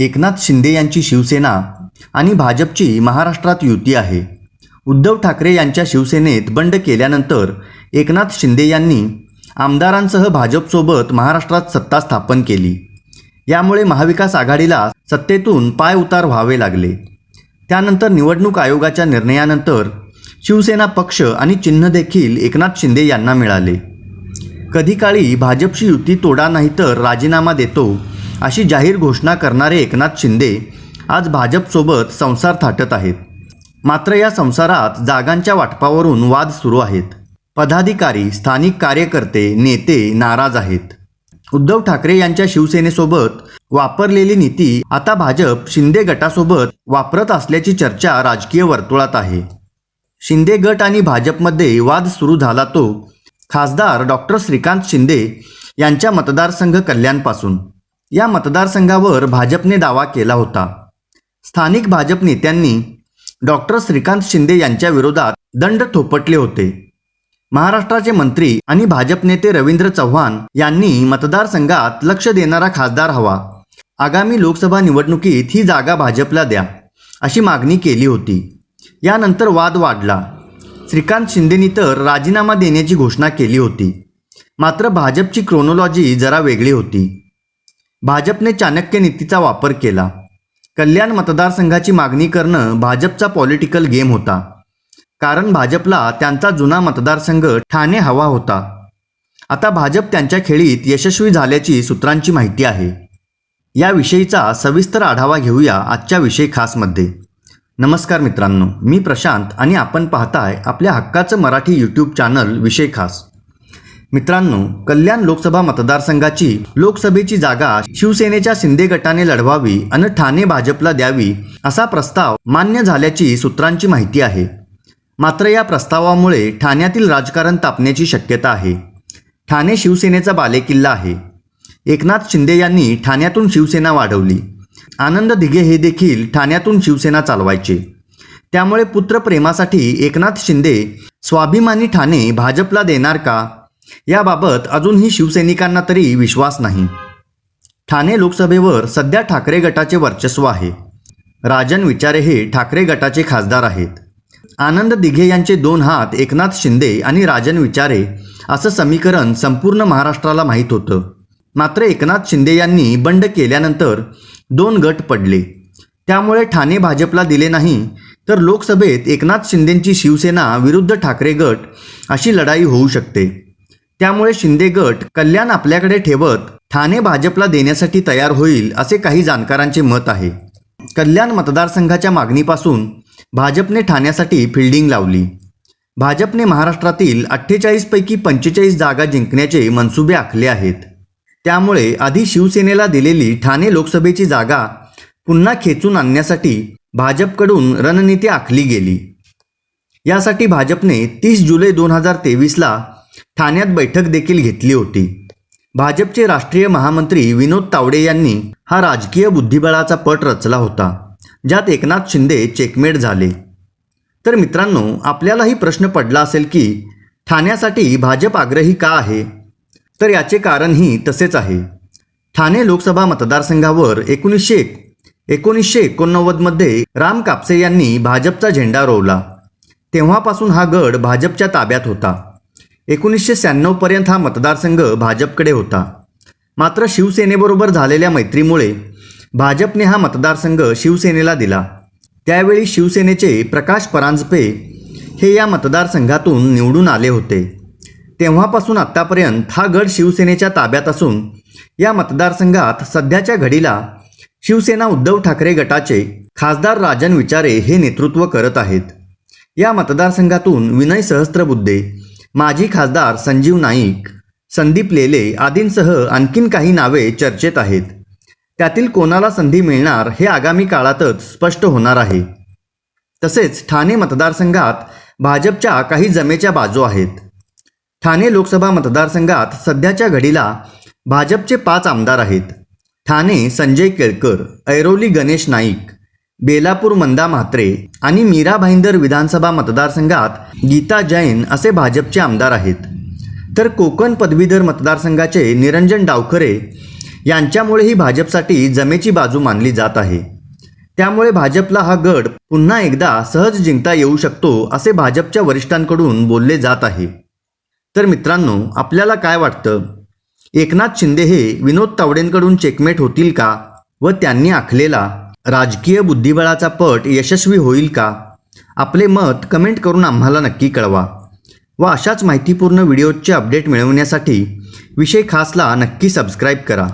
एकनाथ शिंदे यांची शिवसेना आणि भाजपची महाराष्ट्रात युती आहे. उद्धव ठाकरे यांच्या शिवसेनेत बंड केल्यानंतर एकनाथ शिंदे यांनी आमदारांसह भाजपसोबत महाराष्ट्रात सत्ता स्थापन केली. यामुळे महाविकास आघाडीला सत्तेतून पाय उतार व्हावे लागले. त्यानंतर निवडणूक आयोगाच्या निर्णयानंतर शिवसेना पक्ष आणि चिन्ह देखील एकनाथ शिंदे यांना मिळाले. कधी काळी भाजपची युती तोडा नाही तर राजीनामा देतो अशी जाहीर घोषणा करणारे एकनाथ शिंदे आज भाजपसोबत संसार थाटत आहेत. मात्र या संसारात जागांच्या वाटपावरून वाद सुरू आहेत. पदाधिकारी स्थानिक कार्यकर्ते नेते नाराज आहेत. उद्धव ठाकरे यांच्या शिवसेनेसोबत वापरलेली नीती आता भाजप शिंदे गटासोबत वापरत असल्याची चर्चा राजकीय वर्तुळात आहे. शिंदे गट आणि भाजपमध्ये वाद सुरू झाला तो खासदार डॉक्टर श्रीकांत शिंदे यांच्या मतदारसंघ कल्याणपासून. या मतदारसंघावर भाजपने दावा केला होता. स्थानिक भाजप नेत्यांनी डॉक्टर श्रीकांत शिंदे यांच्या विरोधात दंड थोपटले होते. महाराष्ट्राचे मंत्री आणि भाजप नेते रवींद्र चव्हाण यांनी मतदारसंघात लक्ष देणारा खासदार हवा. आगामी लोकसभा निवडणुकीत ही जागा भाजपला द्या अशी मागणी केली होती. यानंतर वाद वाढला. श्रीकांत शिंदेनी तर राजीनामा देण्याची घोषणा केली होती. मात्र भाजपची क्रोनॉलॉजी जरा वेगळी होती. भाजपने चाणक्य नीतीचा वापर केला. कल्याण मतदारसंघाची मागणी करणं भाजपचा पॉलिटिकल गेम होता. कारण भाजपला त्यांचा जुना मतदारसंघ ठाणे हवा होता. आता भाजप त्यांच्या खेळीत यशस्वी झाल्याची सूत्रांची माहिती आहे. याविषयीचा सविस्तर आढावा घेऊया आजच्या विषय खासमध्ये. नमस्कार मित्रांनो मी प्रशांत आणि आपण पाहताय आपल्या हक्काचं मराठी यूट्यूब चॅनल विषय खास. मित्रांनो कल्याण लोकसभा मतदारसंघाची लोकसभेची जागा शिवसेनेच्या शिंदे गटाने लढवावी आणि ठाणे भाजपला द्यावी असा प्रस्ताव मान्य झाल्याची सूत्रांची माहिती आहे. मात्र या प्रस्तावामुळे ठाण्यातील राजकारण तापण्याची शक्यता आहे. ठाणे शिवसेनेचा बालेकिल्ला आहे. एकनाथ शिंदे यांनी ठाण्यातून शिवसेना वाढवली. आनंद दिघे हे देखील ठाण्यातून शिवसेना चालवायचे. त्यामुळे पुत्रप्रेमासाठी एकनाथ शिंदे स्वाभिमानी ठाणे भाजपला देणार का? याबाबत अजूनही शिवसैनिकांना तरी विश्वास नाही. ठाणे लोकसभेवर सध्या ठाकरे गटाचे वर्चस्व आहे. राजन विचारे हे ठाकरे गटाचे खासदार आहेत. आनंद दिघे यांचे दोन हात एकनाथ शिंदे आणि राजन विचारे असं समीकरण संपूर्ण महाराष्ट्राला माहीत होतं. मात्र एकनाथ शिंदे यांनी बंड केल्यानंतर दोन गट पडले. त्यामुळे ठाणे भाजपला दिले नाही तर लोकसभेत एकनाथ शिंदेंची शिवसेना विरुद्ध ठाकरे गट अशी लढाई होऊ शकते. त्यामुळे शिंदे गट कल्याण आपल्याकडे ठेवत ठाणे भाजपला देण्यासाठी तयार होईल असे काही जाणकारांचे मत आहे. कल्याण मतदारसंघाच्या मागणीपासून भाजपने ठाण्यासाठी फिल्डिंग लावली. भाजपने महाराष्ट्रातील अठ्ठेचाळीसपैकी पंचेचाळीस जागा जिंकण्याचे मनसुबे आखले आहेत. त्यामुळे आधी शिवसेनेला दिलेली ठाणे लोकसभेची जागा पुन्हा खेचून आणण्यासाठी भाजपकडून रणनीती आखली गेली. यासाठी भाजपने तीस जुलै दोन हजार तेवीसला ठाण्यात बैठक देखील घेतली होती. भाजपचे राष्ट्रीय महामंत्री विनोद तावडे यांनी हा राजकीय बुद्धिबळाचा पट रचला होता ज्यात एकनाथ शिंदे चेकमेट झाले. तर मित्रांनो आपल्यालाही प्रश्न पडला असेल की ठाण्यासाठी भाजप आग्रही का आहे? तर याचे कारणही तसेच आहे. ठाणे लोकसभा मतदारसंघावर एकोणीसशे एकोणीसशे एकोणनव्वदमध्ये राम कापसे यांनी भाजपचा झेंडा रोवला. तेव्हापासून हा गड भाजपच्या ताब्यात होता. एकोणीसशे शहाण्णवपर्यंत हा मतदारसंघ भाजपकडे होता. मात्र शिवसेनेबरोबर झालेल्या मैत्रीमुळे भाजपने हा मतदारसंघ शिवसेनेला दिला. त्यावेळी शिवसेनेचे प्रकाश परांजपे हे या मतदारसंघातून निवडून आले होते. तेव्हापासून आत्तापर्यंत हा गड शिवसेनेच्या ताब्यात असून या मतदारसंघात सध्याच्या घडीला शिवसेना उद्धव ठाकरे गटाचे खासदार राजन विचारे हे नेतृत्व करत आहेत. या मतदारसंघातून विनय सहस्त्रबुद्धे माजी खासदार संजीव नाईक संदीप लेले आदींसह आणखीन काही नावे चर्चेत आहेत. त्यातील कोणाला संधी मिळणार हे आगामी काळातच स्पष्ट होणार आहे. तसेच ठाणे मतदारसंघात भाजपच्या काही जमेच्या बाजू आहेत. ठाणे लोकसभा मतदारसंघात सध्याच्या घडीला भाजपचे पाच आमदार आहेत. ठाणे संजय केळकर ऐरोली गणेश नाईक बेलापूर मंदा म्हात्रे आणि मीरा भाईंदर विधानसभा मतदारसंघात गीता जैन असे भाजपचे आमदार आहेत. तर कोकण पदवीधर मतदारसंघाचे निरंजन डावखरे यांच्यामुळे ही भाजपसाठी जमेची बाजू मानली जात आहे. त्यामुळे भाजपला हा गड पुन्हा एकदा सहज जिंकता येऊ शकतो असे भाजपच्या वरिष्ठांकडून बोलले जात आहे. तर मित्रांनो आपल्याला काय वाटतं? एकनाथ शिंदे हे विनोद तावडेंकडून चेकमेट होतील का? व त्यांनी आखलेला राजकीय बुद्धिबळाचा पट यशस्वी होईल का? आपले मत कमेंट करून आम्हाला नक्की कळवा व अशाच माहितीपूर्ण व्हिडिओचे अपडेट मिळवण्यासाठी विषय खासला नक्की सबस्क्राईब करा.